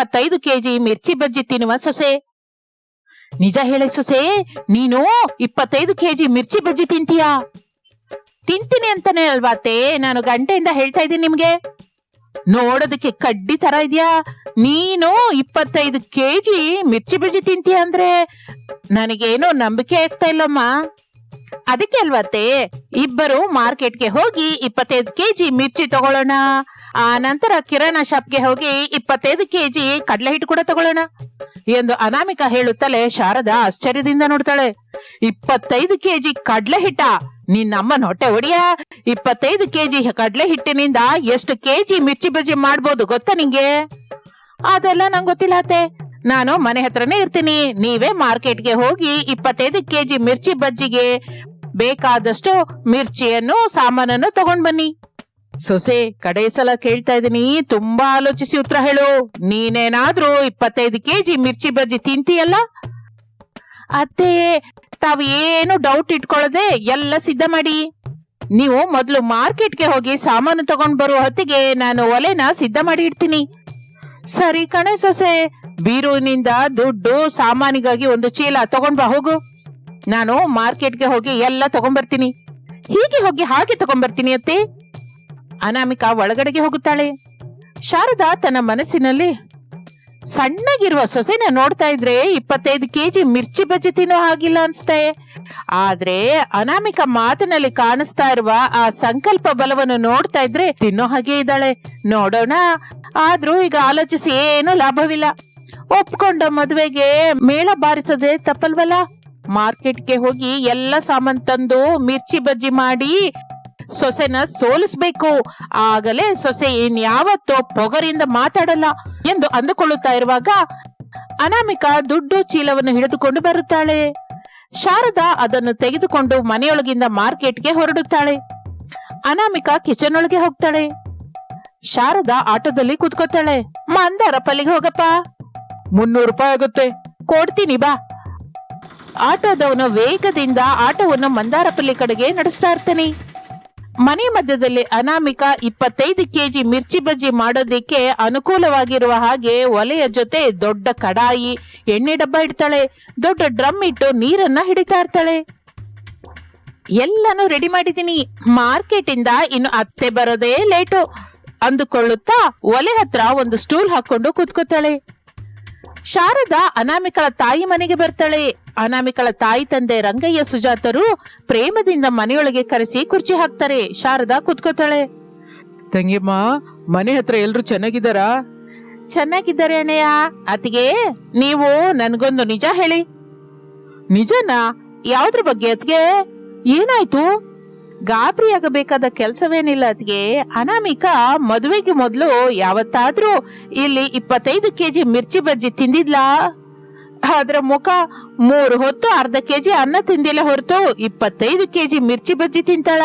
ಇಪ್ಪತ್ತೈದು ಕೆಜಿ ಮಿರ್ಚಿ ಬಜ್ಜಿ ತಿನ್ನುವ ಸೊಸೆ. ನಿಜ ಹೇಳೆ ಸೊಸೆ, ನೀನು ಇಪ್ಪತ್ತೈದು ಕೆಜಿ ಮಿರ್ಚಿ ಬಜ್ಜಿ ತಿಂತೀಯಾ? ತಿಂತೀನಿ ಅಂತಾನೆ ಅಲ್ವಾ ತೇ ನಾನು ಗಂಟೆಯಿಂದ ಹೇಳ್ತಾ ಇದ್ದೀನಿ ನಿಮ್ಗೆ. ನೋಡೋದಕ್ಕೆ ಕಡ್ಡಿ ತರ ಇದೆಯಾ? ನೀನು ಇಪ್ಪತ್ತೈದು ಕೆಜಿ ಮಿರ್ಚಿ ಬಜ್ಜಿ ತಿಂತೀಯ ಅಂದ್ರೆ ನನಗೇನೋ ನಂಬಿಕೆ ಆಗ್ತಾ ಇಲ್ಲಮ್ಮ. ಅದಕ್ಕೆ ಅಲ್ವತ್ತೆ ಇಬ್ಬರು ಮಾರ್ಕೆಟ್ಗೆ ಹೋಗಿ ಇಪ್ಪತ್ತೈದು ಕೆಜಿ ಮಿರ್ಚಿ ತಗೊಳ್ಳೋಣ. ಆ, ನಂತರ ಕಿರಾಣಾ ಶಾಪ್ಗೆ ಹೋಗಿ ಇಪ್ಪತ್ತೈದು ಕೆಜಿ ಕಡಲೆ ಹಿಟ್ಟು ಕೂಡ ತಗೊಳ್ಳೋಣ. ಎಂದು ಅನಾಮಿಕ ಹೇಳುತ್ತಲೇ ಶಾರದಾ ಆಶ್ಚರ್ಯದಿಂದ ನೋಡ್ತಾಳೆ. ಇಪ್ಪತ್ತೈದು ಕೆಜಿ ಕಡ್ಲೆ ಹಿಟ್ಟ ನಿನ್ನಮ್ಮನ ಹೊಟ್ಟೆ ಒಡಿಯ ಇಪ್ಪತ್ತೈದು ಕೆಜಿ ಕಡ್ಲೆ ಹಿಟ್ಟಿನಿಂದ ಎಷ್ಟು ಕೆಜಿ ಮಿರ್ಚಿ ಬಜ್ಜಿ ಮಾಡ್ಬೋದು ಗೊತ್ತಾ ನಿಂಗೆ? ಅದೆಲ್ಲ ನಂಗೆ ಗೊತ್ತಿಲ್ಲ ಅತ್ತೆ. ನಾನು ಮನೆ ಹತ್ರನೇ ಇರ್ತೀನಿ. ನೀವೇ ಮಾರ್ಕೆಟ್ಗೆ ಹೋಗಿ ಇಪ್ಪತ್ತೈದು ಕೆಜಿ ಮಿರ್ಚಿ ಬಜ್ಜಿಗೆ ಬೇಕಾದಷ್ಟು ಮಿರ್ಚಿಯನ್ನು ಸಾಮಾನನ್ನು ತಗೊಂಡ್ ಬನ್ನಿ. ಸೊಸೆ, ಕಡೆ ಸಲ ಕೇಳ್ತಾ ಇದ್ದೀನಿ. ತುಂಬಾ ಆಲೋಚಿಸಿ ಉತ್ತರ ಹೇಳು. ನೀನೇನಾದ್ರೂ ಇಪ್ಪತ್ತೈದು ಕೆಜಿ ಮಿರ್ಚಿ ಬಜ್ಜಿ ತಿಂತೀಯಲ್ಲ? ಅತ್ತೆ, ತಾವು ಏನು ಡೌಟ್ ಇಟ್ಕೊಳ್ಳದೆ ಎಲ್ಲ ಸಿದ್ಧ ಮಾಡಿ. ನೀವು ಮೊದಲು ಮಾರ್ಕೆಟ್ಗೆ ಹೋಗಿ ಸಾಮಾನು ತಗೊಂಡ್ ಬರುವ ಹೊತ್ತಿಗೆ ನಾನು ಒಲೆನ ಸಿದ್ಧ ಮಾಡಿ ಇಡ್ತೀನಿ. ಸರಿ ಕಣೆ ಸೊಸೆ ಬೀರೂನಿಂದ ದುಡ್ಡು ಸಾಮಾನಿಗಾಗಿ ಒಂದು ಚೀಲ ತಗೊಂಡ್ ಬಾ, ಹೋಗು. ನಾನು ಮಾರ್ಕೆಟ್ಗೆ ಹೋಗಿ ಎಲ್ಲ ತಗೊಂಡ್ಬರ್ತೀನಿ ಹೀಗೆ ಹೋಗಿ ಹಾಗೆ ತಗೊಂಡ್ಬರ್ತೀನಿ ಅತ್ತೆ. ಅನಾಮಿಕಾ ಒಳಗಡೆಗೆ ಹೋಗುತ್ತಾಳೆ. ಶಾರದಾ ತನ್ನ ಮನಸ್ಸಿನಲ್ಲಿ ಸಣ್ಣಗಿರುವ ಸೊಸೆನ ನೋಡ್ತಾ ಇದ್ರೆ ಇಪ್ಪತ್ತೈದು ಕೆಜಿ ಮಿರ್ಚಿ ಬಜ್ಜಿ ತಿನ್ನೋ ಹಾಗಿಲ್ಲ ಅನ್ಸ್ತೆ ಆದ್ರೆ ಅನಾಮಿಕ ಮಾತಿನಲ್ಲಿ ಕಾಣಿಸ್ತಾ ಇರುವ ಆ ಸಂಕಲ್ಪ ಬಲವನ್ನು ನೋಡ್ತಾ ಇದ್ರೆ ತಿನ್ನೋ ಹಾಗೆ ಇದ್ದಾಳೆ. ನೋಡೋಣ. ಆದ್ರೂ ಈಗ ಆಲೋಚಿಸಿ ಏನೂ ಲಾಭವಿಲ್ಲ. ಒಪ್ಕೊಂಡ ಮದುವೆಗೆ ಮೇಳ ಬಾರಿಸದೆ ತಪ್ಪಲ್ವಲ್ಲ? ಮಾರ್ಕೆಟ್ಗೆ ಹೋಗಿ ಎಲ್ಲ ಸಾಮಾನ್ ತಂದು ಮಿರ್ಚಿ ಬಜ್ಜಿ ಮಾಡಿ ಸೊಸೆನ ಸೋಲಿಸ್ಬೇಕು. ಆಗಲೇ ಸೊಸೆ ಇನ್ಯಾವತ್ತೋ ಪೊಗರಿಂದ ಮಾತಾಡಲ್ಲ ಎಂದು ಅಂದುಕೊಳ್ಳುತ್ತಾ ಇರುವಾಗ ಅನಾಮಿಕ ದುಡ್ಡು ಚೀಲವನ್ನು ಹಿಡಿದುಕೊಂಡು ಬರುತ್ತಾಳೆ. ಶಾರದಾ ಅದನ್ನು ತೆಗೆದುಕೊಂಡು ಮನೆಯೊಳಗಿಂದ ಮಾರ್ಕೆಟ್ಗೆ ಹೊರಡುತ್ತಾಳೆ. ಅನಾಮಿಕ ಕಿಚನ್ ಒಳಗೆ ಹೋಗ್ತಾಳೆ. ಶಾರದಾ ಆಟೋದಲ್ಲಿ ಕೂತ್ಕೋತಾಳೆ. ಮಂದಾರ ಪಲ್ಲಿಗೆ ಹೋಗಪ್ಪ. ಮುನ್ನೂರು ರೂಪಾಯಿ ಆಗುತ್ತೆ. ಕೊಡ್ತೀನಿ ಬಾ. ಆಟೋದವನು ವೇಗದಿಂದ ಆಟೋವನ್ನು ಮಂದಾರಪಲ್ಲಿ ಕಡೆಗೆ ನಡೆಸ್ತಾ ಇರ್ತಾನೆ. ಮನೆ ಮಧ್ಯದಲ್ಲಿ ಅನಾಮಿಕ ಇಪ್ಪತ್ತೈದು ಕೆಜಿ ಮಿರ್ಚಿ ಬಜ್ಜಿ ಮಾಡೋದಿಕ್ಕೆ ಅನುಕೂಲವಾಗಿರುವ ಹಾಗೆ ಒಲೆಯ ಜೊತೆ ದೊಡ್ಡ ಕಡಾಯಿ, ಎಣ್ಣೆ ಡಬ್ಬ ಇಡ್ತಾಳೆ. ದೊಡ್ಡ ಡ್ರಮ್ ಇಟ್ಟು ನೀರನ್ನ ಹಿಡಿತಾ ಇರ್ತಾಳೆ. ಎಲ್ಲನೂ ರೆಡಿ ಮಾಡಿದ್ದೀನಿ ಮಾರ್ಕೆಟ್ ಇಂದ ಇನ್ನು ಅತ್ತೆ ಬರೋದೇ ಲೇಟು ಅಂದುಕೊಳ್ಳುತ್ತಾ ಒಲೆ ಹತ್ರ ಒಂದು ಸ್ಟೂಲ್ ಹಾಕೊಂಡು ಕೂತ್ಕೋತಾಳೆ. ಶಾರದಾ ಅನಾಮಿಕಳ ತಾಯಿ ಮನೆಗೆ ಬರ್ತಾಳೆ. ಅನಾಮಿಕಳ ತಾಯಿ ತಂದೆ ರಂಗಯ್ಯ ಸುಜಾತರು ಪ್ರೇಮದಿಂದ ಮನೆಯೊಳಗೆ ಕರೆಸಿ ಕುರ್ಚಿ ಹಾಕ್ತಾರೆ. ಶಾರದಾ ಕುತ್ಕೋತಾಳೆ. ತಂಗಿಮ್ಮ ಮನೆ ಹತ್ರ ಎಲ್ರು ಚೆನ್ನಾಗಿದ್ದಾರಾ? ಚೆನ್ನಾಗಿದ್ದಾರೆ ಅಣ್ಣಯ್ಯ. ಅತಿಗೆ ನೀವು ನನ್ಗೊಂದು ನಿಜ ಹೇಳಿ. ನಿಜನಾ? ಯಾವ್ದ್ರ ಬಗ್ಗೆ ಅತ್ಗೆ ಏನಾಯ್ತು? ಗಾಬರಿಯಾಗಬೇಕಾದ ಕೆಲಸವೇನಿಲ್ಲ ಅದಕ್ಕೆ ಅನಾಮಿಕಾ ಮದುವೆಗೆ ಮೊದಲು ಯಾವತ್ತಾದ್ರೂ ಇಲ್ಲಿ ಇಪ್ಪತ್ತೈದು ಕೆಜಿ ಮಿರ್ಚಿ ಬಜ್ಜಿ ತಿಂದಿದ್ಲಾ? ಅದ್ರ ಮುಖ ಮೂರು ಹೊತ್ತು ಅರ್ಧ ಕೆಜಿ ಅನ್ನ ತಿಂದಿಲ್ಲ ಹೊರತು ಇಪ್ಪತ್ತೈದು ಕೆಜಿ ಮಿರ್ಚಿ ಬಜ್ಜಿ ತಿಂತಾಳ.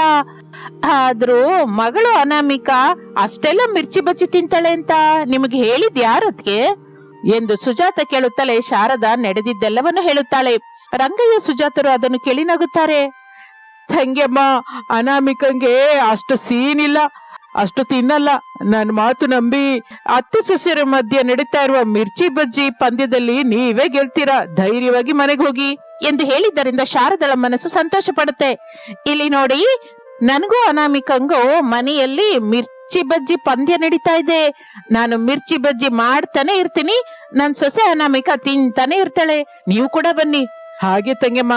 ಆದ್ರೂ ಮಗಳು ಅನಾಮಿಕಾ ಅಷ್ಟೆಲ್ಲ ಮಿರ್ಚಿ ಬಜ್ಜಿ ತಿಂತಾಳೆ ಅಂತ ನಿಮಗೆ ಹೇಳಿದ್ ಯಾರತ್ಗೆ ಎಂದು ಸುಜಾತ ಕೇಳುತ್ತಲೇ ಶಾರದಾ ನಡೆದಿದ್ದೆಲ್ಲವನ್ನು ಹೇಳುತ್ತಾಳೆ. ರಂಗಯ್ಯ ಸುಜಾತರು ಅದನ್ನು ಕೇಳಿ ನಗುತ್ತಾರೆ. ತಂಗ್ಯಮ್ಮ ಅನಾಮಿಕಂಗೆ ಅಷ್ಟು ಸೀನಿಲ್ಲ ಅಷ್ಟು ತಿನ್ನಲ್ಲ. ನನ್ನ ಮಾತು ನಂಬಿ ಅತ್ತೆ ಸೊಸೆಯರ ಮಧ್ಯೆ ನಡೀತಾ ಇರುವ ಮಿರ್ಚಿ ಬಜ್ಜಿ ಪಂದ್ಯದಲ್ಲಿ ನೀವೇ ಗೆಲ್ತೀರಾ? ಧೈರ್ಯವಾಗಿ ಮನೆಗೆ ಹೋಗಿ. ಎಂದು ಹೇಳಿದ್ದರಿಂದ ಶಾರದಳ ಮನಸ್ಸು ಸಂತೋಷ ಪಡುತ್ತೆ. ಇಲ್ಲಿ ನೋಡಿ, ನನಗೂ ಅನಾಮಿಕಂಗೂ ಮನೆಯಲ್ಲಿ ಮಿರ್ಚಿ ಬಜ್ಜಿ ಪಂದ್ಯ ನಡೀತಾ ಇದೆ. ನಾನು ಮಿರ್ಚಿ ಬಜ್ಜಿ ಮಾಡ್ತಾನೆ ಇರ್ತೀನಿ. ನನ್ ಸೊಸೆ ಅನಾಮಿಕ ತಿಂತಾನೆ ಇರ್ತಾಳೆ. ನೀವು ಕೂಡ ಬನ್ನಿ. ಹಾಗೆ ತಂಗಮ್ಮ.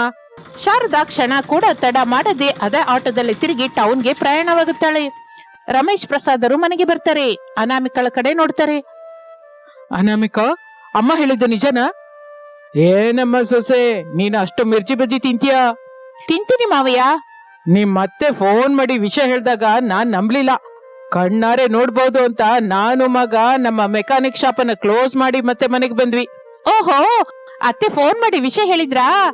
ಶಾರದಾ ಕ್ಷಣ ಕೂಡ ತಡ ಮಾಡದೆ ಅದೇ ಆಟೋದಲ್ಲಿ ತಿರುಗಿ ಟೌನ್ಗೆ ಪ್ರಯಾಣವಾಗುತ್ತಾಳೆ. ರಮೇಶ್ ಪ್ರಸಾದರು ಮನೆಗೆ ಬರ್ತಾರೆ. ಅನಾಮಿಕಳ ಕಡೆ ನೋಡ್ತಾರೆ. ಅನಾಮಿಕಾ ಅಮ್ಮ ಹೇಳಿದ್ದು ನಿಜನಾ? ಏನಮ್ಮ ಸೊಸೆ ನೀನು ಅಷ್ಟು ಮಿರ್ಚಿ ಬಜ್ಜಿ ತಿಂತೀಯಾ? ತಿಂತೀನಿ ಮಾವಯ್ಯ. ನಿಮ್ ಮತ್ತೆ ಫೋನ್ ಮಾಡಿ ವಿಷಯ ಹೇಳಿದಾಗ ನಾನ್ ನಂಬ್ಲಿಲ್ಲ. ಕಣ್ಣಾರೆ ನೋಡ್ಬೋದು ಅಂತ ನಾನು ಮಗ ನಮ್ಮ ಮೆಕ್ಯಾನಿಕ್ ಶಾಪ್ ಅನ್ನ ಕ್ಲೋಸ್ ಮಾಡಿ ಮತ್ತೆ ಮನೆಗೆ ಬಂದ್ವಿ. ಓಹೋ ಅತ್ತೆ ಫೋನ್ ಮಾಡಿ ವಿಷಯ ಹೇಳಿದ್ರಾ?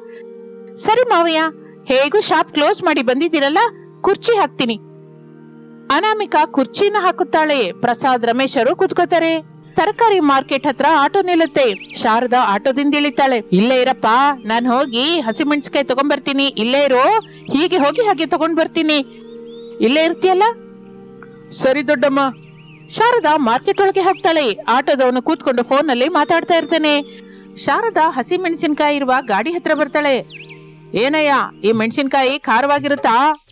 ಸರಿ ಮಾವಯ್ಯ, ಹೇಗೂ ಶಾಪ್ ಕ್ಲೋಸ್ ಮಾಡಿ ಬಂದಿದ್ದೀರಲ್ಲ, ಕುರ್ಚಿ ಹಾಕ್ತೀನಿ. ಅನಾಮಿಕಾ ಕುರ್ಚಿನ ಹಾಕುತ್ತಾಳೆ ಪ್ರಸಾದ್ ರಮೇಶರು ಕುತ್ಕೋತಾರೆ ತರಕಾರಿ ಮಾರ್ಕೆಟ್ ಹತ್ರ ಆಟೋ ನಿಲ್ಲುತ್ತೆ. ಶಾರದಾ ಆಟೋದಿಂದ ಇಳಿತಾಳೆ. ಇಲ್ಲೇ ಇರಪ್ಪ, ನಾನು ಹೋಗಿ ಹಸಿಮೆಣಸಿಕಾಯಿ ತಗೊಂಡ್ಬರ್ತೀನಿ ಇಲ್ಲೇ ಇರು, ಹೀಗೆ ಹೋಗಿ ಹಾಗೆ ತಗೊಂಡ್ ಬರ್ತೀನಿ. ಇಲ್ಲೇ ಇರ್ತೀಯಲ್ಲ? ಸರಿ ದೊಡ್ಡಮ್ಮ. ಶಾರದಾ ಮಾರ್ಕೆಟ್ ಒಳಗೆ ಹೋಗ್ತಾಳೆ. ಆಟೋದವನು ಕೂತ್ಕೊಂಡು ಫೋನ್ನಲ್ಲಿ ಮಾತಾಡ್ತಾ ಇರ್ತಾನೆ. ಶಾರದಾ ಹಸಿ ಮೆಣಸಿನಕಾಯಿ ಇರುವ ಗಾಡಿ ಹತ್ರ ಬರ್ತಾಳೆ. ಏನಯ್ಯ, ಈ ಮೆಣಸಿನಕಾಯಿ ಖಾರವಾಗಿರುತ್ತಾ?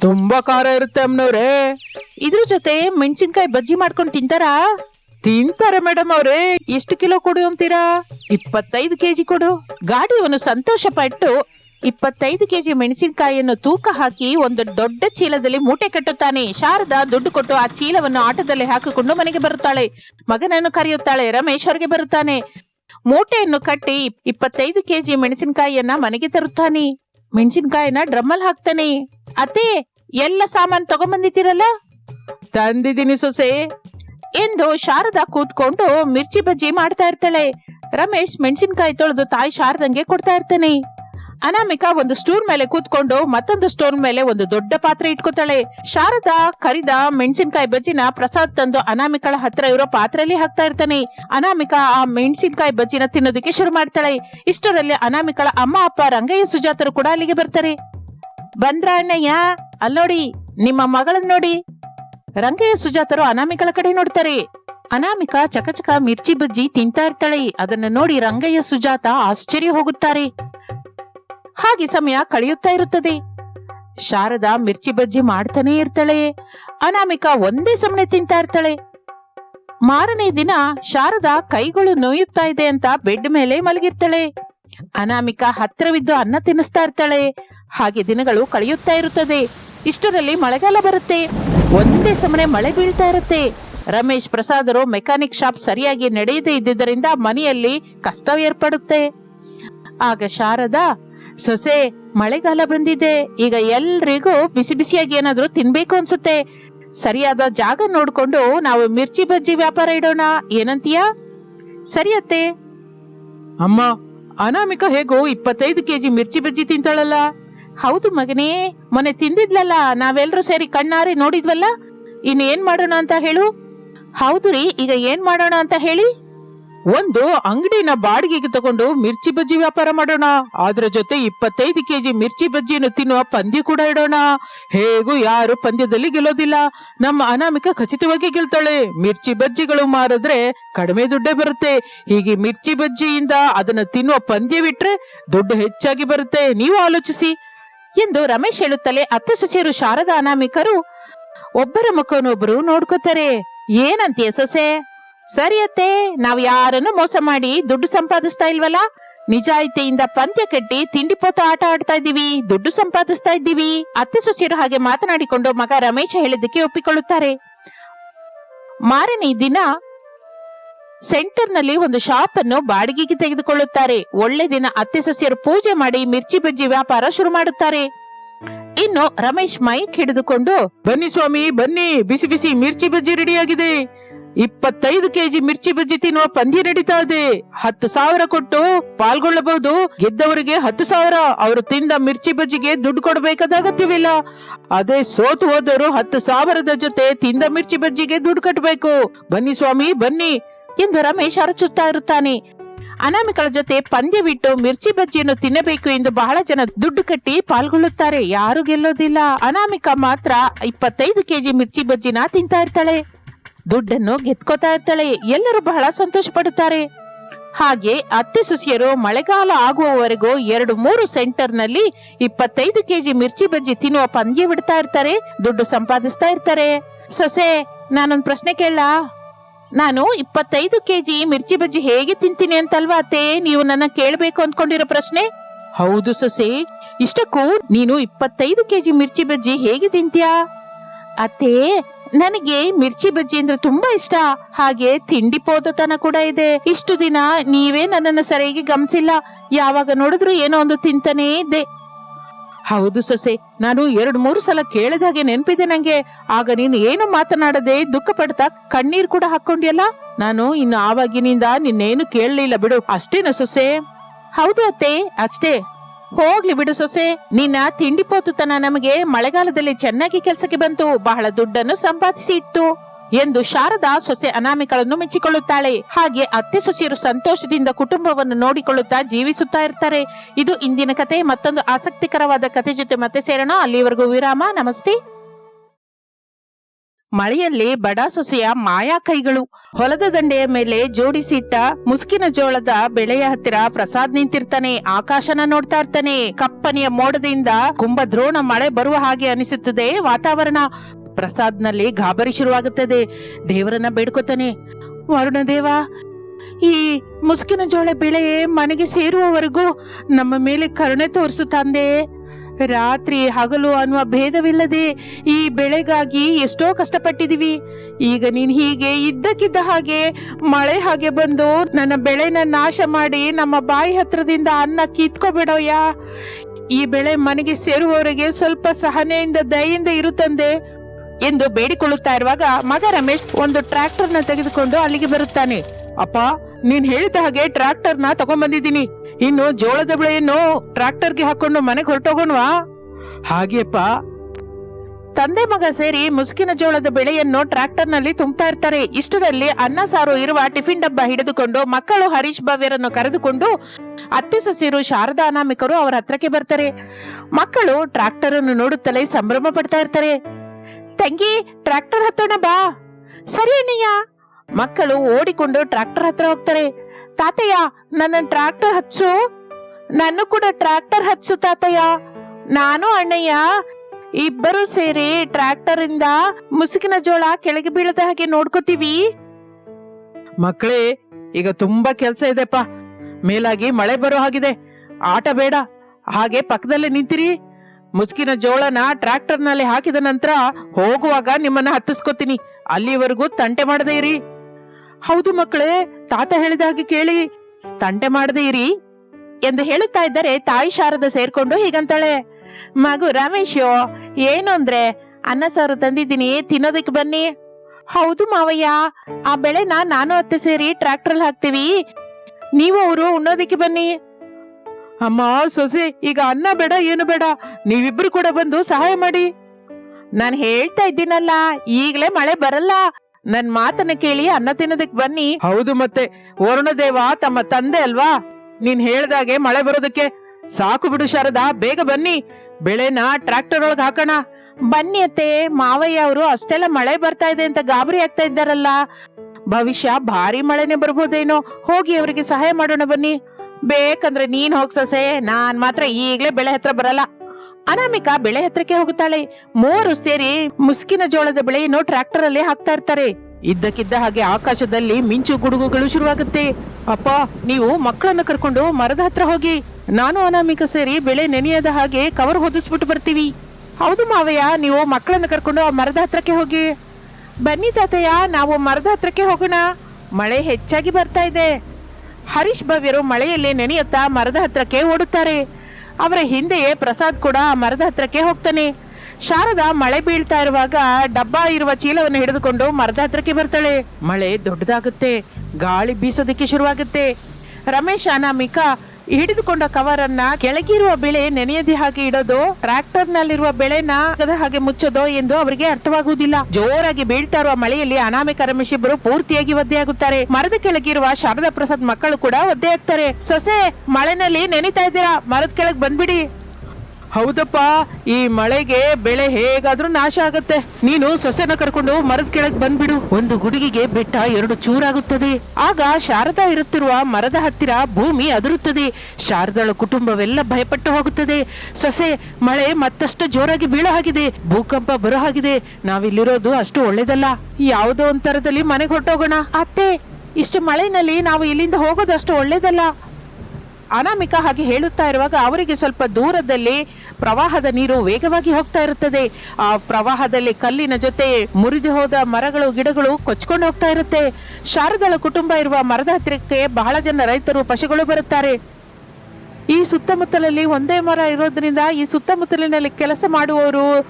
ತುಂಬಾ ಖಾರ ಇರುತ್ತೆ ಅಮ್ಮನವ್ರೆ. ಇದ್ರ ಜೊತೆ ಮೆಣಸಿನಕಾಯಿ ಬಜ್ಜಿ ಮಾಡ್ಕೊಂಡು ತಿಂತಾರಾ? ತಿಂತಾರೆ ಮೇಡಮ್ ಅವ್ರೆ. ಎಷ್ಟು ಕಿಲೋ ಕೊಡು ಅಂತೀರಾ? ಇಪ್ಪತ್ತೈದು ಕೆಜಿ ಕೊಡು. ಗಾಡಿಯವನು ಸಂತೋಷ ಪಟ್ಟು ಇಪ್ಪತ್ತೈದು ಕೆಜಿ ಮೆಣಸಿನಕಾಯಿಯನ್ನು ತೂಕ ಹಾಕಿ ಒಂದು ದೊಡ್ಡ ಚೀಲದಲ್ಲಿ ಮೂಟೆ ಕಟ್ಟುತ್ತಾನೆ. ಶಾರದಾ ದುಡ್ಡು ಕೊಟ್ಟು ಆ ಚೀಲವನ್ನು ಆಟದಲ್ಲಿ ಹಾಕಿಕೊಂಡು ಮನೆಗೆ ಬರುತ್ತಾಳೆ. ಮಗನನ್ನು ಕರೆಯುತ್ತಾಳೆ. ರಮೇಶ್ ಅವ್ರಿಗೆ ಬರುತ್ತಾನೆ. ಮೂಟೆಯನ್ನು ಕಟ್ಟಿ ಇಪ್ಪತ್ತೈದು ಕೆಜಿ ಮೆಣಸಿನಕಾಯಿಯನ್ನ ಮನೆಗೆ ತರುತ್ತಾನೆ. ಮೆಣಸಿನಕಾಯಿನ ಡ್ರಮ್ಮಲ್ ಹಾಕ್ತಾನೆ. ಅತ್ತೆ, ಎಲ್ಲ ಸಾಮಾನು ತಗೊಂಬಂದಿದ್ದೀರಲ್ಲ? ತಂದಿದ್ದೀನಿ ಸೊಸೆ. ಎಂದು ಶಾರದಾ ಕೂತ್ಕೊಂಡು ಮಿರ್ಚಿ ಬಜ್ಜಿ ಮಾಡ್ತಾ ಇರ್ತಾಳೆ. ರಮೇಶ್ ಮೆಣಸಿನಕಾಯಿ ತೊಳೆದು ತಾಯಿ ಶಾರದಂಗೆ ಕೊಡ್ತಾ ಇರ್ತಾನೆ. ಅನಾಮಿಕಾ ಒಂದು ಸ್ಟೂಲ್ ಮೇಲೆ ಕೂತ್ಕೊಂಡು ಮತ್ತೊಂದು ಸ್ಟೋರ್ ಮೇಲೆ ಒಂದು ದೊಡ್ಡ ಪಾತ್ರೆ ಇಟ್ಕೋತಾಳೆ. ಶಾರದಾ, ಕರಿದ, ಮೆಣಸಿನಕಾಯಿ ಬಜ್ಜಿನ ಪ್ರಸಾದ್ ತಂದು ಅನಾಮಿಕಳ ಹತ್ರ ಇರೋ ಪಾತ್ರೆಯಲ್ಲಿ ಹಾಕ್ತಾ ಇರ್ತಾನೆ. ಅನಾಮಿಕಾ ಆ ಮೆಣಸಿನಕಾಯಿ ಬಜ್ಜಿನ ತಿನ್ನೋದಕ್ಕೆ ಶುರು ಮಾಡ್ತಾಳೆ. ಇಷ್ಟರಲ್ಲಿ ಅನಾಮಿಕಳ ಅಮ್ಮ, ಅಪ್ಪ, ರಂಗಯ್ಯ, ಸುಜಾತರು ಕೂಡ ಅಲ್ಲಿಗೆ ಬರ್ತಾರೆ. ಬಂದ್ರ ಅಣ್ಣಯ್ಯ ಅಲ್ಲೋಡಿ ನಿಮ್ಮ ಮಗಳನ್ನ ನೋಡಿ. ರಂಗಯ್ಯ, ಸುಜಾತರು ಅನಾಮಿಕಳ ಕಡೆ ನೋಡ್ತಾರೆ. ಅನಾಮಿಕಾ ಚಕಚಕ ಮಿರ್ಚಿ ಬಜ್ಜಿ ತಿಂತಾ ಇರ್ತಾಳೆ. ಅದನ್ನ ನೋಡಿ ರಂಗಯ್ಯ, ಸುಜಾತ ಆಶ್ಚರ್ಯ ಹೋಗುತ್ತಾರೆ. ಹಾಗೆ ಸಮಯ ಕಳೆಯುತ್ತಾ ಇರುತ್ತದೆ. ಶಾರದಾ ಮಿರ್ಚಿ ಬಜ್ಜಿ ಮಾಡ್ತಾನೆ ಇರ್ತಾಳೆ. ಅನಾಮಿಕ ಒಂದೇ ಸಮನೆ ತಿಂತಾ ಇರ್ತಾಳೆ. ಮಾರನೇ ದಿನ ಶಾರದಾ ಕೈಗಳು ನೋಯುತ್ತಾ ಇದೆ ಅಂತ ಬೆಡ್ ಮೇಲೆ ಮಲಗಿರ್ತಾಳೆ. ಅನಾಮಿಕ ಹತ್ತಿರವಿದ್ದು ಅನ್ನ ತಿನ್ನಿಸ್ತಾ ಇರ್ತಾಳೆ. ಹಾಗೆ ದಿನಗಳು ಕಳೆಯುತ್ತಾ ಇರುತ್ತದೆ. ಇಷ್ಟರಲ್ಲಿ ಮಳೆಗಾಲ ಬರುತ್ತೆ. ಒಂದೇ ಸಮನೆ ಮಳೆ ಬೀಳ್ತಾ ಇರುತ್ತೆ. ರಮೇಶ್ ಪ್ರಸಾದರು ಮೆಕ್ಯಾನಿಕ್ ಶಾಪ್ ಸರಿಯಾಗಿ ನಡೆಯದೇ ಇದ್ದುದರಿಂದ ಮನೆಯಲ್ಲಿ ಕಷ್ಟ ಏರ್ಪಡುತ್ತೆ. ಆಗ ಶಾರದಾ ಸೊಸೆ, ಮಳೆಗಾಲ ಬಂದಿದೆ. ಈಗ ಎಲ್ರಿಗೂ ಬಿಸಿ ಬಿಸಿಯಾಗಿ ಏನಾದರೂ ತಿನ್ಬೇಕು ಅನ್ಸುತ್ತೆ. ಸರಿಯಾದ ಜಾಗ ನೋಡ್ಕೊಂಡು ನಾವು ಮಿರ್ಚಿ ಬಜ್ಜಿ ವ್ಯಾಪಾರ ಇಡೋಣ. ಏನಂತೀಯ? ಸರಿಯತ್ತೆ ಅಮ್ಮ, ಅನಾಮಿಕ ಹೇಗೋ ಇಪ್ಪತ್ತೈದು ಕೆಜಿ ಮಿರ್ಚಿ ಬಜ್ಜಿ ತಿಂತಾಳಲ್ಲ. ಹೌದು ಮಗನೇ, ಮೊನ್ನೆ ತಿಂದಿದ್ಲಲ್ಲ ನಾವೆಲ್ಲರೂ ಸೇರಿ ಕಣ್ಣಾರೆ ನೋಡಿದ್ವಲ್ಲ? ಇನ್ನೇನ್ ಮಾಡೋಣ ಅಂತ ಹೇಳು? ಹೌದು ರೀ, ಈಗ ಏನ್ ಮಾಡೋಣ ಅಂತ ಹೇಳಿ? ಒಂದು ಅಂಗಡಿನ ಬಾಡಿಗೆಗೆ ತಗೊಂಡು ಮಿರ್ಚಿ ಬಜ್ಜಿ ವ್ಯಾಪಾರ ಮಾಡೋಣ. ಅದ್ರ ಜೊತೆ ಇಪ್ಪತ್ತೈದು ಕೆಜಿ ಮಿರ್ಚಿ ಬಜ್ಜಿಯನ್ನು ತಿನ್ನುವ ಪಂದ್ಯ ಕೂಡ ಇಡೋಣ. ಹೇಗೂ ಯಾರು ಪಂದ್ಯದಲ್ಲಿ ಗೆಲ್ಲೋದಿಲ್ಲ. ನಮ್ಮ ಅನಾಮಿಕ ಖಚಿತವಾಗಿ ಗೆಲ್ತಾಳೆ. ಮಿರ್ಚಿ ಬಜ್ಜಿಗಳು ಮಾರಿದ್ರೆ ಕಡಿಮೆ ದುಡ್ಡೇ ಬರುತ್ತೆ. ಹೀಗೆ ಮಿರ್ಚಿ ಬಜ್ಜಿಯಿಂದ ಅದನ್ನು ತಿನ್ನುವ ಪಂದ್ಯವಿಟ್ರೆ ದುಡ್ಡು ಹೆಚ್ಚಾಗಿ ಬರುತ್ತೆ. ನೀವು ಆಲೋಚಿಸಿ. ಎಂದು ರಮೇಶ್ ಹೇಳುತ್ತಲೇ ಅತ್ತ ಸೊಸೆಯರು ಶಾರದಾ ಅನಾಮಿಕರು ಒಬ್ಬರ ಮುಖವನ್ನೊಬ್ಬರು ನೋಡ್ಕೋತಾರೆ. ಏನಂತೀಯ ಸೊಸೆ? ಸರಿ ಅತ್ತೆ ನಾವು ಯಾರನ್ನು ಮೋಸ ಮಾಡಿ ದುಡ್ಡು ಸಂಪಾದಿಸ್ತಾ ಇಲ್ವಲ್ಲ? ನಿಜಾಯಿತಿಯಿಂದ ಪಂದ್ಯ ಕಟ್ಟಿ ತಿಂಡಿ ಪೋತ ಆಟ ಆಡ್ತಾ ಇದ್ದೀವಿ, ದುಡ್ಡು ಸಂಪಾದಿಸ್ತಾ ಇದ್ದೀವಿ. ಅತ್ತೆ ಸೊಸೆಯರು ಹಾಗೆ ಮಾತನಾಡಿಕೊಂಡು ಮಗ ರಮೇಶ ಹೇಳಿದ್ದಕ್ಕೆ ಒಪ್ಪಿಕೊಳ್ಳುತ್ತಾರೆ. ಮಾರನೇ ದಿನ ಸೆಂಟರ್ನಲ್ಲಿ ಒಂದು ಶಾಪ್ ಅನ್ನು ಬಾಡಿಗೆಗೆ ತೆಗೆದುಕೊಳ್ಳುತ್ತಾರೆ. ಒಳ್ಳೆ ದಿನ ಅತ್ತೆ ಸೊಸೆಯರು ಪೂಜೆ ಮಾಡಿ ಮಿರ್ಚಿ ಬಜ್ಜಿ ವ್ಯಾಪಾರ ಶುರು ಮಾಡುತ್ತಾರೆ. ಇನ್ನು ರಮೇಶ್ ಮೈಕ್ ಹಿಡಿದುಕೊಂಡು, ಬನ್ನಿ ಸ್ವಾಮಿ, ಬನ್ನಿ, ಬಿಸಿ ಬಿಸಿ ಮಿರ್ಚಿ ಬಜ್ಜಿ ರೆಡಿಯಾಗಿದೆ ಇಪ್ಪತ್ತೈದು ಕೆಜಿ ಮಿರ್ಚಿ ಬಜ್ಜಿ ತಿನ್ನುವ ಪಂದ್ಯ ನಡೀತಾ ಇದೆ. ಹತ್ತು ಸಾವಿರ ಕೊಟ್ಟು ಪಾಲ್ಗೊಳ್ಳಬಹುದು. ಗೆದ್ದವರಿಗೆ ಹತ್ತು ಸಾವಿರ. ಅವರು ತಿಂದ ಮಿರ್ಚಿ ಬಜ್ಜಿಗೆ ದುಡ್ಡು ಕೊಡಬೇಕಾದ ಅಗತ್ಯವಿಲ್ಲ. ಅದೇ ಸೋತು ಹೋದವರು ಹತ್ತು ಸಾವಿರದ ಜೊತೆ ತಿಂದ ಮಿರ್ಚಿ ಬಜ್ಜಿಗೆ ದುಡ್ಡು ಕಟ್ಟಬೇಕು ಬನ್ನಿ ಸ್ವಾಮಿ, ಬನ್ನಿ ಎಂದು ರಮೇಶ್ ಅರಚುತ್ತಾ ಇರುತ್ತಾನೆ. ಅನಾಮಿಕಳ ಜೊತೆ ಪಂದ್ಯವಿಟ್ಟು ಮಿರ್ಚಿ ಬಜ್ಜಿಯನ್ನು ತಿನ್ನಬೇಕು ಎಂದು ಬಹಳ ಜನ ದುಡ್ಡು ಕಟ್ಟಿ ಪಾಲ್ಗೊಳ್ಳುತ್ತಾರೆ. ಯಾರು ಗೆಲ್ಲೋದಿಲ್ಲ. ಅನಾಮಿಕ ಮಾತ್ರ ಇಪ್ಪತ್ತೈದು ಕೆಜಿ ಮಿರ್ಚಿ ಬಜ್ಜಿನ ತಿಂತಾ ಇರ್ತಾಳೆ. ದುಡ್ಡನ್ನು ಗೆದ್ಕೋತಾ ಇರ್ತಾಳೆ. ಎಲ್ಲರೂ ಬಹಳ ಸಂತೋಷ ಪಡುತ್ತಾರೆ ಹಾಗೆ ಅತ್ತೆ ಸೊಸೆಯರು ಮಳೆಗಾಲ ಆಗುವವರೆಗೂ ಎರಡು ಮೂರು ಸೆಂಟರ್ನಲ್ಲಿ ಇಪ್ಪತ್ತೈದು ಕೆಜಿ ಮಿರ್ಚಿ ಬಜ್ಜಿ ತಿನ್ನುವ ಪಂದ್ಯ ಬಿಡ್ತಾ ಇರ್ತಾರೆ, ದುಡ್ಡು ಸಂಪಾದಿಸ್ತಾ ಇರ್ತಾರೆ. ಸೊಸೆ, ನಾನೊಂದು ಪ್ರಶ್ನೆ ಕೇಳ ನಾನು ಇಪ್ಪತ್ತೈದು ಕೆಜಿ ಮಿರ್ಚಿ ಬಜ್ಜಿ ಹೇಗೆ ತಿಂತೀನಿ ಅಂತಲ್ವಾ ಅತ್ತೆ? ನೀವು ನನ್ನ ಕೇಳಬೇಕು ಅಂದ್ಕೊಂಡಿರೋ ಪ್ರಶ್ನೆ? ಹೌದು ಸೊಸೆ. ಇಷ್ಟಕ್ಕೂ ನೀನು ಇಪ್ಪತ್ತೈದು ಕೆಜಿ ಮಿರ್ಚಿ ಬಜ್ಜಿ ಹೇಗೆ ತಿಂತೀಯಾ? ಅತ್ತೆ ನನಗೆ ಮಿರ್ಚಿ ಬಜ್ಜಿ ಅಂದ್ರೆ ತುಂಬಾ ಇಷ್ಟ. ಹಾಗೆ ತಿಂಡಿ ಪೋದತನ ಕೂಡ ಇದೆ. ಇಷ್ಟು ದಿನ ನೀವೇ ನನ್ನನ್ನು ಸರಿಯಾಗಿ ಗಮನಿಸಿಲ್ಲ. ಯಾವಾಗ ನೋಡಿದ್ರು ಏನೋ ಒಂದು ತಿಂತಾನೇ ಇದ್ದೆ ಹೌದು ಸೊಸೆ, ನಾನು ಎರಡು ಮೂರು ಸಲ ಕೇಳಿದಾಗೆ ನೆನಪಿದೆ ನಂಗೆ. ಆಗ ನೀನು ಏನು ಮಾತನಾಡದೆ ದುಃಖ ಪಡ್ತಾ ಕಣ್ಣೀರ್ ಕೂಡ ಹಾಕೊಂಡಿಯಲ್ಲ ನಾನು ಇನ್ನು ಆವಾಗಿನಿಂದ ನಿನ್ನೇನು ಕೇಳಲಿಲ್ಲ ಬಿಡು. ಅಷ್ಟೇನ ಸೊಸೆ? ಹೌದು ಅತ್ತೆ, ಅಷ್ಟೇ. ಹೋಗ್ಲಿ ಬಿಡು ಸೊಸೆ. ನಿನ್ನ ತಿಂಡಿ ಪೋತುತನ ನಮಗೆ ಮಳೆಗಾಲದಲ್ಲಿ ಚೆನ್ನಾಗಿ ಕೆಲಸಕ್ಕೆ ಬಂತು. ಬಹಳ ದುಡ್ಡನ್ನು ಸಂಪಾದಿಸಿ ಇಟ್ಟು ಎಂದು ಶಾರದಾ ಸೊಸೆ ಅನಾಮಿಕಳನ್ನು ಮೆಚ್ಚಿಕೊಳ್ಳುತ್ತಾಳೆ. ಹಾಗೆ ಅತ್ತೆ ಸೊಸೆಯರು ಸಂತೋಷದಿಂದ ಕುಟುಂಬವನ್ನು ನೋಡಿಕೊಳ್ಳುತ್ತಾ ಜೀವಿಸುತ್ತಾ ಇರ್ತಾರೆ. ಇದು ಇಂದಿನ ಕತೆ. ಮತ್ತೊಂದು ಆಸಕ್ತಿಕರವಾದ ಕತೆ ಜೊತೆ ಮತ್ತೆ ಸೇರೋಣ. ಅಲ್ಲಿವರೆಗೂ ವಿರಾಮ. ನಮಸ್ತೆ. ಮಳೆಯಲ್ಲಿ ಬಡ ಸೊಸೆಯ ಮಾಯಾ ಕೈಗಳು. ಹೊಲದ ದಂಡೆಯ ಮೇಲೆ ಜೋಡಿಸಿಟ್ಟ ಮುಸ್ಕಿನ ಜೋಳದ ಬೆಳೆಯ ಹತ್ತಿರ ಪ್ರಸಾದ್ ನಿಂತಿರ್ತಾನೆ, ಆಕಾಶನ ನೋಡ್ತಾ ಇರ್ತಾನೆ. ಕಪ್ಪನೆಯ ಮೋಡದಿಂದ ಕುಂಭದ್ರೋಣ ಮಳೆ ಬರುವ ಹಾಗೆ ಅನಿಸುತ್ತದೆ ವಾತಾವರಣ. ಪ್ರಸಾದ್ನಲ್ಲಿ ಗಾಬರಿ ಶುರುವಾಗುತ್ತದೆ, ದೇವರನ್ನ ಬೇಡ್ಕೋತಾನೆ. ವರುಣ ದೇವ, ಈ ಮುಸ್ಕಿನ ಜೋಳ ಬೆಳೆ ಮನೆಗೆ ಸೇರುವವರೆಗೂ ನಮ್ಮ ಮೇಲೆ ಕರುಣೆ ತೋರಿಸು ತಂದೆ. ರಾತ್ರಿ ಹಗಲು ಅನ್ನುವ ಭೇದವಿಲ್ಲದೆ ಈ ಬೆಳೆಗಾಗಿ ಎಷ್ಟೋ ಕಷ್ಟಪಟ್ಟಿದೀವಿ ಈಗ ನೀನು ಹೀಗೆ ಇದ್ದಕ್ಕಿದ್ದ ಹಾಗೆ ಮಳೆ ಹಾಗೆ ಬಂದು ನನ್ನ ಬೆಳೆನ ನಾಶ ಮಾಡಿ ನಮ್ಮ ಬಾಯಿ ಹತ್ರದಿಂದ ಅನ್ನ ಕಿತ್ಕೋಬೇಡೋಯ್ಯ ಈ ಬೆಳೆ ಮನೆಗೆ ಸೇರುವವರಿಗೆ ಸ್ವಲ್ಪ ಸಹನೆಯಿಂದ ದಯೆಯಿಂದ ಇರುತ್ತಂದೆ ಎಂದು ಬೇಡಿಕೊಳ್ಳುತ್ತಾ ಇರುವಾಗ ಮಗ ರಮೇಶ್ ಒಂದು ಟ್ರ್ಯಾಕ್ಟರ್ನ ತೆಗೆದುಕೊಂಡು ಅಲ್ಲಿಗೆ ಬರುತ್ತಾನೆ. ಅಪ್ಪ ನೀನ್ ಹೇಳಿದ ಹಾಗೆ ಟ್ರ್ಯಾಕ್ಟರ್ನ ತಗೊಂಡ್ಬಂದಿದ್ದೀನಿ ಇನ್ನು ಜೋಳದ ಬೆಳೆಯನ್ನು ಟ್ರ್ಯಾಕ್ಟರ್ಗೆ ಹಾಕೊಂಡು ಮನೆಗೆ ಹೊರಟೋಗೋಣವಾ? ಹಾಗೆಪ್ಪ ತಂದೆ ಮಗ ಸೇರಿ ಮುಸ್ಕಿನ ಜೋಳದ ಬೆಳೆಯನ್ನು ಟ್ರ್ಯಾಕ್ಟರ್ನಲ್ಲಿ ತುಂಬ್ತಾ ಇರ್ತಾರೆ. ಇಷ್ಟರಲ್ಲಿ ಅನ್ನ ಸಾರು ಇರುವ ಟಿಫಿನ್ ಡಬ್ಬ ಹಿಡಿದುಕೊಂಡು ಮಕ್ಕಳು ಹರೀಶ್ ಭವ್ಯರನ್ನು ಕರೆದುಕೊಂಡು ಅತ್ತೆ ಸೊಸಿರು ಶಾರದಾ ಅನಾಮಿಕರು ಅವರ ಹತ್ರಕ್ಕೆ ಬರ್ತಾರೆ. ಮಕ್ಕಳು ಟ್ರಾಕ್ಟರ್ ಅನ್ನು ನೋಡುತ್ತಲೇ ಸಂಭ್ರಮ ಪಡ್ತಾ ಇರ್ತಾರೆ. ತಂಗಿ, ಟ್ರ್ಯಾಕ್ಟರ್ ಹತ್ತೋಣ ಬಾ. ಸರಿ ಅಣ್ಣಯ್ಯ. ಮಕ್ಕಳು ಓಡಿಕೊಂಡು ಟ್ರ್ಯಾಕ್ಟರ್ ಹತ್ರ ಹೋಗ್ತಾರೆ. ತಾತಯ್ಯ, ನನ್ನ ಟ್ರ್ಯಾಕ್ಟರ್ ಹಚ್ಚು. ನಾನು ಕೂಡ ಟ್ರ್ಯಾಕ್ಟರ್ ಹಚ್ಚು ತಾತಯ್ಯ. ನಾನು, ಅಣ್ಣಯ್ಯ, ಇಬ್ಬರು ಸೇರಿ ಟ್ರ್ಯಾಕ್ಟರ್ ಇಂದ ಮುಸುಕಿನ ಜೋಳ ಕೆಳಗೆ ಬೀಳದ ಹಾಗೆ ನೋಡ್ಕೋತೀವಿ. ಮಕ್ಕಳೇ, ಈಗ ತುಂಬಾ ಕೆಲ್ಸ ಇದೆಪ್ಪ. ಮೇಲಾಗಿ ಮಳೆ ಬರೋ ಹಾಗಿದೆ. ಆಟ ಬೇಡ. ಹಾಗೆ ಪಕ್ಕದಲ್ಲೇ ನಿಂತಿರಿ. ಮುಸುಕಿನ ಜೋಳನ ಟ್ರ್ಯಾಕ್ಟರ್ನಲ್ಲಿ ಹಾಕಿದ ನಂತರ ಹೋಗುವಾಗ ನಿಮ್ಮನ್ನ ಹತ್ತಿಸ್ಕೊತೀನಿ. ಅಲ್ಲಿವರೆಗೂ ತಂಟೆ ಮಾಡದೇ ಇರಿ. ಹೌದು ಮಕ್ಕಳೇ, ತಾತ ಹೇಳಿದ ಹಾಗೆ ಕೇಳಿ. ತಂಟೆ ಮಾಡದೇ ಇರಿ ಎಂದು ಹೇಳುತ್ತಾ ಇದ್ದರೆ ತಾಯಿ ಶಾರದ ಸೇರ್ಕೊಂಡು ಹೀಗಂತಾಳೆ. ಮಗು ರಮೇಶೋ ಏನು ಅಂದ್ರೆ? ಅನ್ನ ಸಾರು ತಂದಿದ್ದೀನಿ, ತಿನ್ನೋದಕ್ಕೆ ಬನ್ನಿ. ಹೌದು ಮಾವಯ್ಯ, ಆ ಬೆಳೆನ ನಾನು ಅತ್ತೆ ಸೇರಿ ಟ್ರ್ಯಾಕ್ಟರ್ ಹಾಕ್ತೀವಿ. ನೀವು ಅವರು ಉಣ್ಣೋದಕ್ಕೆ ಬನ್ನಿ. ಅಮ್ಮ, ಸೊಸೆ, ಈಗ ಅನ್ನ ಬೇಡ, ಏನು ಬೇಡ, ನೀವಿಬ್ರು ಕೂಡ ಬಂದು ಸಹಾಯ ಮಾಡಿ. ನಾನು ಹೇಳ್ತಾ ಇದ್ದೀನಲ್ಲ, ಈಗಲೇ ಮಳೆ ಬರಲ್ಲ. ನನ್ ಮಾತನ್ನ ಕೇಳಿ ಅನ್ನ ತಿನ್ನೋದಕ್ ಬನ್ನಿ. ಹೌದು ಮತ್ತೆ ವರುಣದೇವ ತಮ್ಮ ತಂದೆ ಅಲ್ವಾ? ನೀನ್ ಹೇಳ್ದಾಗೆ ಮಳೆ ಬರೋದಕ್ಕೆ. ಸಾಕು ಬಿಡು ಶಾರದಾ, ಬೇಗ ಬನ್ನಿ. ಬೆಳೆನ ಟ್ರ್ಯಾಕ್ಟರ್ ಒಳಗ್ ಹಾಕೋಣ. ಬನ್ನಿ ಅತ್ತೆ, ಮಾವಯ್ಯ ಅವರು ಅಷ್ಟೆಲ್ಲ ಮಳೆ ಬರ್ತಾ ಇದೆ ಅಂತ ಗಾಬರಿ ಆಗ್ತಾ ಇದ್ದಾರಲ್ಲ. ಭವಿಷ್ಯ ಭಾರಿ ಮಳೆನೆ ಬರ್ಬೋದೇನೋ, ಹೋಗಿ ಅವರಿಗೆ ಸಹಾಯ ಮಾಡೋಣ ಬನ್ನಿ. ಬೇಕಂದ್ರೆ ನೀನ್ ಹೋಗ್ ಸೊಸೆ, ನಾನ್ ಮಾತ್ರ ಈಗ್ಲೇ ಬೆಳೆ ಹತ್ರ ಬರಲ್ಲ. ಅನಾಮಿಕಾ ಬೆಳೆ ಹತ್ರಕ್ಕೆ ಹೋಗುತ್ತಾಳೆ. ಮೂವರು ಸೇರಿ ಮುಸ್ಕಿನ ಜೋಳದ ಬೆಳೆಯನ್ನು ಟ್ರ್ಯಾಕ್ಟರ್ ಅಲ್ಲಿ ಹಾಕ್ತಾ ಇರ್ತಾರೆ. ಇದ್ದಕ್ಕಿದ್ದ ಹಾಗೆ ಆಕಾಶದಲ್ಲಿ ಮಿಂಚು ಗುಡುಗುಗಳು ಶುರುವಾಗುತ್ತೆ. ಅಪ್ಪ, ನೀವು ಮಕ್ಕಳನ್ನ ಕರ್ಕೊಂಡು ಮರದ ಹತ್ರ ಹೋಗಿ. ನಾನು ಅನಾಮಿಕ ಸೇರಿ ಬೆಳೆ ನೆನೆಯದ ಹಾಗೆ ಕವರ್ ಹೊದಿಸ್ಬಿಟ್ಟು ಬರ್ತೀವಿ. ಹೌದು ಮಾವಯ್ಯ, ನೀವು ಮಕ್ಕಳನ್ನ ಕರ್ಕೊಂಡು ಆ ಮರದ ಹತ್ರಕ್ಕೆ ಹೋಗಿ. ಬನ್ನಿ ತಾತಯ್ಯ, ನಾವು ಮರದ ಹತ್ರಕ್ಕೆ ಹೋಗೋಣ. ಮಳೆ ಹೆಚ್ಚಾಗಿ ಬರ್ತಾ ಇದೆ. ಹರೀಶ್ ಭವ್ಯರು ಮಳೆಯಲ್ಲಿ ನೆನೆಯುತ್ತಾ ಮರದ ಹತ್ರಕ್ಕೆ ಓಡುತ್ತಾರೆ. ಅವರ ಹಿಂದೆಯೇ ಪ್ರಸಾದ್ ಕೂಡ ಆ ಮರದ ಹತ್ರಕ್ಕೆ ಹೋಗ್ತಾನೆ. ಶಾರದಾ ಮಳೆ ಬೀಳ್ತಾ ಇರುವಾಗ ಡಬ್ಬ ಇರುವ ಚೀಲವನ್ನು ಹಿಡಿದುಕೊಂಡು ಮರದ ಹತ್ರಕ್ಕೆ ಬರ್ತಾಳೆ. ಮಳೆ ದೊಡ್ಡದಾಗುತ್ತೆ, ಗಾಳಿ ಬೀಸೋದಕ್ಕೆ ಶುರುವಾಗುತ್ತೆ. ರಮೇಶ್ ಅನಾಮಿಕಾ ಹಿಡಿದುಕೊಂಡ ಕವರ್ ಅನ್ನ ಕೆಳಗಿರುವ ಬೆಳೆ ನೆನೆಯದೆ ಹಾಗೆ ಇಡೋದು ಟ್ರ್ಯಾಕ್ಟರ್ ನಲ್ಲಿರುವ ಬೆಳೆನ ಹಾಗೆ ಮುಚ್ಚೋದು ಎಂದು ಅವರಿಗೆ ಅರ್ಥವಾಗುವುದಿಲ್ಲ. ಜೋರಾಗಿ ಬೀಳ್ತಾ ಇರುವ ಮಳೆಯಲ್ಲಿ ಅನಾಮಿಕ ರಮೇಶ್ ಇಬ್ಬರು ಪೂರ್ತಿಯಾಗಿ ಒದ್ದೆಯಾಗುತ್ತಾರೆ. ಮರದ ಕೆಳಗಿರುವ ಶಾರದಾ ಪ್ರಸಾದ್ ಮಕ್ಕಳು ಕೂಡ ಒದ್ದೆಯಾಗ್ತಾರೆ. ಸೊಸೆ, ಮಳೆನಲ್ಲಿ ನೆನಿತಾ ಇದ್ದೀರಾ? ಮರದ ಕೆಳಗೆ ಬಂದ್ಬಿಡಿ. ಹೌದಪ್ಪ, ಈ ಮಳೆಗೆ ಬೆಳೆ ಹೇಗಾದ್ರೂ ನಾಶ ಆಗತ್ತೆ. ನೀನು ಸೊಸೆನ ಕರ್ಕೊಂಡು ಮರದ ಕೆಳಗ್ ಬಂದ್ಬಿಡು. ಒಂದು ಗುಡುಗಿಗೆ ಬೆಟ್ಟ ಎರಡು ಚೂರಾಗುತ್ತದೆ. ಆಗ ಶಾರದಾ ಇರುತ್ತಿರುವ ಮರದ ಹತ್ತಿರ ಭೂಮಿ ಅದುರುತ್ತದೆ. ಶಾರದಾಳ ಕುಟುಂಬವೆಲ್ಲ ಭಯಪಟ್ಟು ಹೋಗುತ್ತದೆ. ಸೊಸೆ, ಮಳೆ ಮತ್ತಷ್ಟು ಜೋರಾಗಿ ಬೀಳೋ ಹಾಗಿದೆ. ಭೂಕಂಪ ಬರೋ ಹಾಗಿದೆ. ನಾವಿಲ್ಲಿರೋದು ಅಷ್ಟು ಒಳ್ಳೇದಲ್ಲ. ಯಾವುದೋ ತರದಲ್ಲಿ ಮನೆಗೆ ಹೊಟ್ಟೋಗೋಣ ಅತ್ತೆ, ಇಷ್ಟು ಮಳೆನಲ್ಲಿ ನಾವು ಇಲ್ಲಿಂದ ಹೋಗೋದು ಅಷ್ಟು ಒಳ್ಳೇದಲ್ಲ. ಅನಾಮಿಕಾ ಹಾಗೆ ಹೇಳುತ್ತಾ ಇರುವಾಗ ಅವರಿಗೆ ಸ್ವಲ್ಪ ದೂರದಲ್ಲಿ ಪ್ರವಾಹದ ನೀರು ವೇಗವಾಗಿ ಹೋಗ್ತಾ ಇರುತ್ತದೆ. ಆ ಪ್ರವಾಹದಲ್ಲಿ ಕಲ್ಲಿನ ಜೊತೆ ಮುರಿದು ಹೋದ ಮರಗಳು, ಗಿಡಗಳು ಕೊಚ್ಕೊಂಡು ಹೋಗ್ತಾ ಇರುತ್ತೆ. ಶಾರದಳ ಕುಟುಂಬ ಇರುವ ಮರದ ಹತ್ತಿರಕ್ಕೆ ಬಹಳ ಜನ ರೈತರು, ಪಶುಗಳು ಬರುತ್ತಾರೆ. ಈ ಸುತ್ತಮುತ್ತಲಲ್ಲಿ ಒಂದೇ ಮರ ಇರೋದ್ರಿಂದ ಈ ಸುತ್ತಮುತ್ತಲಿನಲ್ಲಿ ಕೆಲಸ ಮಾಡುವವರು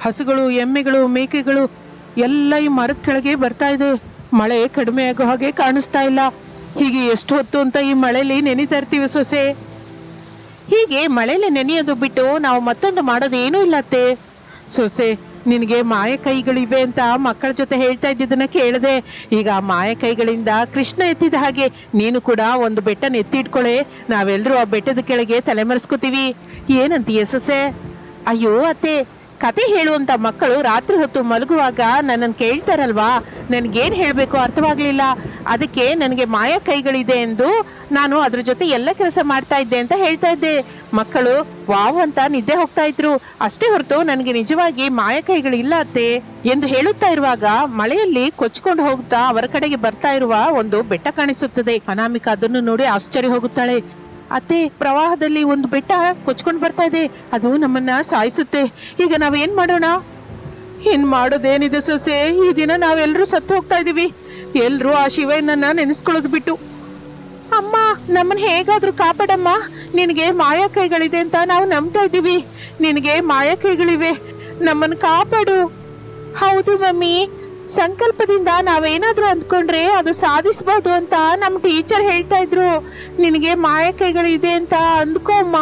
ಹಸುಗಳು, ಎಮ್ಮೆಗಳು, ಮೇಕೆಗಳು ಎಲ್ಲ ಈ ಮರದ ಕೆಳಗೆ ಬರ್ತಾ ಇದೆ. ಮಳೆ ಕಡಿಮೆ ಆಗೋ ಹಾಗೆ ಕಾಣಿಸ್ತಾ ಇಲ್ಲ. ಹೀಗೆ ಎಷ್ಟು ಹೊತ್ತು ಅಂತ ಈ ಮಳೆಯಲ್ಲಿ ನೆನೀತಾ ಇರ್ತೀವಿ ಸೊಸೆ? ಹೀಗೆ ಮಳೆಯಲ್ಲಿ ನೆನೆಯೋದು ಬಿಟ್ಟು ನಾವು ಮತ್ತೊಂದು ಮಾಡೋದು ಏನೂ ಇಲ್ಲ ಅತ್ತೆ. ಸೊಸೆ, ನಿನಗೆ ಮಾಯ ಕೈಗಳಿವೆ ಅಂತ ಮಕ್ಕಳ ಜೊತೆ ಹೇಳ್ತಾ ಇದ್ದಿದ್ದನ್ನ ಕೇಳಿದೆ. ಈಗ ಆ ಮಾಯ ಕೈಗಳಿಂದ ಕೃಷ್ಣ ಎತ್ತಿದ ಹಾಗೆ ನೀನು ಕೂಡ ಒಂದು ಬೆಟ್ಟನ ಎತ್ತಿಟ್ಕೊಳ್ಳೆ ನಾವೆಲ್ಲರೂ ಆ ಬೆಟ್ಟದ ಕೆಳಗೆ ತಲೆಮರೆಸ್ಕೋತೀವಿ ಏನಂತೀಯ ಸೊಸೆ? ಅಯ್ಯೋ ಅತ್ತೆ ಕತೆ ಹೇಳುವಂತ ಮಕ್ಕಳು ರಾತ್ರಿ ಹೊತ್ತು ಮಲಗುವಾಗ ನನ್ನನ್ನು ಕೇಳ್ತಾರಲ್ವಾ? ನನಗೇನು ಹೇಳಬೇಕು ಅರ್ಥವಾಗಲಿಲ್ಲ. ಅದಕ್ಕೆ ನನಗೆ ಮಾಯ ಕೈಗಳಿದೆ ಎಂದು ನಾನು ಅದ್ರ ಜೊತೆ ಎಲ್ಲ ಕೆಲಸ ಮಾಡ್ತಾ ಇದ್ದೆ ಅಂತ ಹೇಳ್ತಾ ಇದ್ದೆ. ಮಕ್ಕಳು, ವಾವ್ ಅಂತ ನಿದ್ದೆ ಹೋಗ್ತಾ ಇದ್ರು. ಅಷ್ಟೇ ಹೊರತು ನನಗೆ ನಿಜವಾಗಿ ಮಾಯ ಕೈಗಳಿಲ್ಲ ಅತ್ತೆ ಎಂದು ಹೇಳುತ್ತಾ ಇರುವಾಗ ಮಳೆಯಲ್ಲಿ ಕೊಚ್ಕೊಂಡು ಹೋಗ್ತಾ ಅವರ ಕಡೆಗೆ ಬರ್ತಾ ಇರುವ ಒಂದು ಬೆಟ್ಟ ಕಾಣಿಸುತ್ತದೆ. ಅನಾಮಿಕ ಅದನ್ನು ನೋಡಿ ಆಶ್ಚರ್ಯ ಹೋಗುತ್ತಾಳೆ. ಅತ್ತೆ ಪ್ರವಾಹದಲ್ಲಿ ಒಂದು ಬೆಟ್ಟ ಕೊಚ್ಕೊಂಡು ಬರ್ತಾ ಇದೆ. ಅದು ನಮ್ಮನ್ನ ಸಾಯಿಸುತ್ತೆ. ಈಗ ನಾವೇನ್ ಮಾಡೋಣ? ಏನ್ ಮಾಡೋದೇನಿದೆ ಸೊಸೆ? ಈ ದಿನ ನಾವೆಲ್ಲರೂ ಸತ್ತು ಹೋಗ್ತಾ ಇದೀವಿ. ಎಲ್ಲರೂ ಆ ಶಿವಯ್ಯನನ್ನ ನೆನೆಸ್ಕೊಳ್ಳೋದು ಬಿಟ್ಟು. ಅಮ್ಮ ನಮ್ಮನ್ನ ಹೇಗಾದ್ರೂ ಕಾಪಾಡಮ್ಮ. ನಿನಗೆ ಮಾಯಾ ಕೈಗಳಿದೆ ಅಂತ ನಾವು ನಂಬ್ತಾ ಇದ್ದೀವಿ. ನಿನಗೆ ಮಾಯಾ ಕೈಗಳಿವೆ ನಮ್ಮನ್ನ ಕಾಪಾಡು. ಹೌದು ಮಮ್ಮಿ. ಸಂಕಲ್ಪದಿಂದ ನಾವೇನಾದರೂ ಅಂದ್ಕೊಂಡ್ರೆ ಅದು ಸಾಧಿಸ್ಬೋದು ಅಂತ ನಮ್ಮ ಟೀಚರ್ ಹೇಳ್ತಾ ಇದ್ರು. ನಿನಗೆ ಮಾಯ ಕೈಗಳಿದೆ ಅಂತ ಅಂದ್ಕೊಮ್ಮ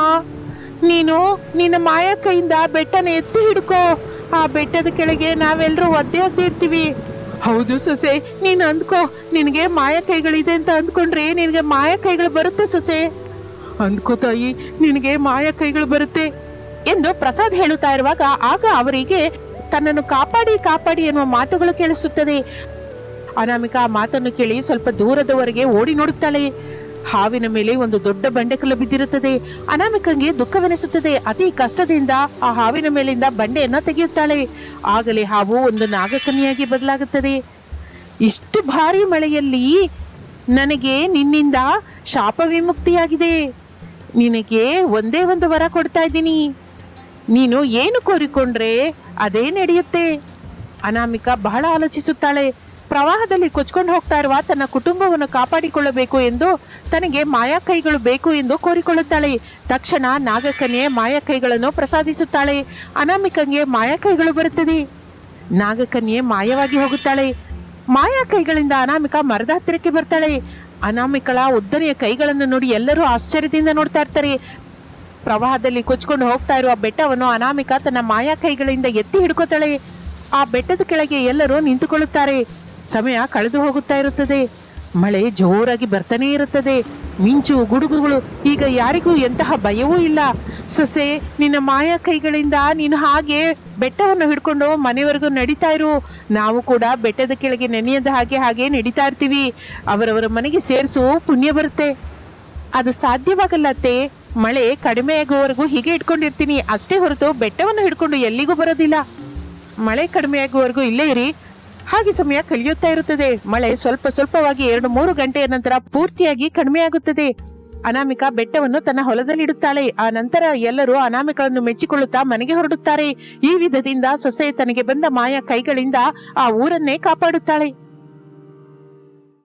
ನೀನು ನಿನ್ನ ಮಾಯ ಕೈಯಿಂದ ಬೆಟ್ಟನ ಎತ್ತಿ ಹಿಡ್ಕೋ. ಆ ಬೆಟ್ಟದ ಕೆಳಗೆ ನಾವೆಲ್ಲರೂ ಒದ್ದೆ ಇರ್ತೀವಿ. ಹೌದು ಸೊಸೆ. ನೀನು ಅಂದ್ಕೋ ನಿನಗೆ ಮಾಯ ಕೈಗಳಿದೆ ಅಂತ ಅಂದ್ಕೊಂಡ್ರೆ ನಿನಗೆ ಮಾಯ ಕೈಗಳು ಬರುತ್ತೆ ಸೊಸೆ. ಅಂದ್ಕೋ ತಾಯಿ ನಿನಗೆ ಮಾಯ ಕೈಗಳು ಬರುತ್ತೆ. ಎಂದು ಪ್ರಸಾದ್ ಹೇಳುತ್ತಾ ಇರುವಾಗ ಆಗ ಅವರಿಗೆ ತನ್ನನ್ನು ಕಾಪಾಡಿ ಕಾಪಾಡಿ ಎನ್ನುವ ಮಾತುಗಳು ಕೇಳಿಸುತ್ತದೆ. ಅನಾಮಿಕಾ ಆ ಮಾತನ್ನು ಕೇಳಿ ಸ್ವಲ್ಪ ದೂರದವರೆಗೆ ಓಡಿ ನೋಡುತ್ತಾಳೆ. ಹಾವಿನ ಮೇಲೆ ಒಂದು ದೊಡ್ಡ ಬಂಡೆಕಲ್ಲು ಬಿದ್ದಿರುತ್ತದೆ. ಅನಾಮಿಕಂಗೆ ದುಃಖವೆನಿಸುತ್ತದೆ. ಅತಿ ಕಷ್ಟದಿಂದ ಆ ಹಾವಿನ ಮೇಲಿಂದ ಬಂಡೆಯನ್ನ ತೆಗೆಯುತ್ತಾಳೆ. ಆಗಲೇ ಹಾವು ಒಂದು ನಾಗಕನ್ಯಾಗಿ ಬದಲಾಗುತ್ತದೆ. ಇಷ್ಟು ಭಾರಿ ಮಳೆಯಲ್ಲಿ ನನಗೆ ನಿನ್ನಿಂದ ಶಾಪ ವಿಮುಕ್ತಿಯಾಗಿದೆ ನಿನಗೆ ಒಂದೇ ಒಂದು ವರ ಕೊಡ್ತಾ ಇದ್ದೀನಿ. ನೀನು ಏನು ಕೋರಿಕೊಂಡ್ರೆ ಅದೇ ನಡೆಯುತ್ತೆ. ಅನಾಮಿಕ ಬಹಳ ಆಲೋಚಿಸುತ್ತಾಳೆ. ಪ್ರವಾಹದಲ್ಲಿ ಕೊಚ್ಕೊಂಡು ಹೋಗ್ತಾ ಇರುವ ತನ್ನ ಕುಟುಂಬವನ್ನು ಕಾಪಾಡಿಕೊಳ್ಳಬೇಕು ಎಂದು ತನಗೆ ಮಾಯಾ ಕೈಗಳು ಬೇಕು ಎಂದು ಕೋರಿಕೊಳ್ಳುತ್ತಾಳೆ. ತಕ್ಷಣ ನಾಗಕನ್ಯೆ ಮಾಯಾ ಕೈಗಳನ್ನು ಪ್ರಸಾದಿಸುತ್ತಾಳೆ. ಅನಾಮಿಕಂಗೆ ಮಾಯಾ ಕೈಗಳು ಬರುತ್ತದೆ. ನಾಗಕನ್ಯೆ ಮಾಯವಾಗಿ ಹೋಗುತ್ತಾಳೆ. ಮಾಯಾ ಕೈಗಳಿಂದ ಅನಾಮಿಕ ಮರದ ಹತ್ತಿರಕ್ಕೆ ಬರ್ತಾಳೆ. ಅನಾಮಿಕಳ ಉದ್ದನೆಯ ಕೈಗಳನ್ನು ನೋಡಿ ಎಲ್ಲರೂ ಆಶ್ಚರ್ಯದಿಂದ ನೋಡ್ತಾ ಇರ್ತಾರೆ. ಪ್ರವಾಹದಲ್ಲಿ ಕೊಚ್ಕೊಂಡು ಹೋಗ್ತಾ ಇರುವ ಬೆಟ್ಟವನ್ನು ಅನಾಮಿಕ ತನ್ನ ಮಾಯಾ ಕೈಗಳಿಂದ ಎತ್ತಿ ಹಿಡ್ಕೋತಾಳೆ. ಆ ಬೆಟ್ಟದ ಕೆಳಗೆ ಎಲ್ಲರೂ ನಿಂತುಕೊಳ್ಳುತ್ತಾರೆ. ಸಮಯ ಕಳೆದು ಹೋಗುತ್ತಾ ಇರುತ್ತದೆ. ಮಳೆ ಜೋರಾಗಿ ಬರ್ತಾನೇ ಇರುತ್ತದೆ. ಮಿಂಚು ಗುಡುಗುಗಳು. ಈಗ ಯಾರಿಗೂ ಎಂತಹ ಭಯವೂ ಇಲ್ಲ. ಸೊಸೆ, ನಿನ್ನ ಮಾಯಾ ಕೈಗಳಿಂದ ನೀನು ಹಾಗೆ ಬೆಟ್ಟವನ್ನು ಹಿಡ್ಕೊಂಡು ಮನೆವರೆಗೂ ನಡೀತಾ ಇರು. ನಾವು ಕೂಡ ಬೆಟ್ಟದ ಕೆಳಗೆ ನೆನೆಯದ ಹಾಗೆ ಹಾಗೆ ನಡೀತಾ ಇರ್ತೀವಿ. ಅವರವರ ಮನೆಗೆ ಸೇರಿಸು, ಪುಣ್ಯ ಬರುತ್ತೆ. ಅದು ಸಾಧ್ಯವಾಗಲ್ಲತ್ತೆ ಮಳೆ ಕಡಿಮೆಯಾಗುವವರೆಗೂ ಹೀಗೆ ಇಟ್ಕೊಂಡಿರ್ತೀನಿ. ಅಷ್ಟೇ ಹೊರತು ಬೆಟ್ಟವನ್ನು ಹಿಡ್ಕೊಂಡು ಎಲ್ಲಿಗೂ ಬರೋದಿಲ್ಲ. ಮಳೆ ಕಡಿಮೆಯಾಗುವವರೆಗೂ ಇಲ್ಲೇ ಇರಿ. ಹಾಗೆ ಸಮಯ ಕಲಿಯುತ್ತಾ ಇರುತ್ತದೆ. ಮಳೆ ಸ್ವಲ್ಪ ಸ್ವಲ್ಪವಾಗಿ ಎರಡು ಮೂರು ಗಂಟೆಯ ನಂತರ ಪೂರ್ತಿಯಾಗಿ ಕಡಿಮೆಯಾಗುತ್ತದೆ ಅನಾಮಿಕಾ ಬೆಟ್ಟವನ್ನು ತನ್ನ ಹೊಲದಲ್ಲಿಡುತ್ತಾಳೆ ಆ ನಂತರ ಎಲ್ಲರೂ ಅನಾಮಿಕಳನ್ನು ಮೆಚ್ಚಿಕೊಳ್ಳುತ್ತಾ ಮನೆಗೆ ಹೊರಡುತ್ತಾರೆ. ಈ ವಿಧದಿಂದ ಸೊಸೆ ತನಗೆ ಬಂದ ಮಾಯ ಕೈಗಳಿಂದ ಆ ಊರನ್ನೇ ಕಾಪಾಡುತ್ತಾಳೆ.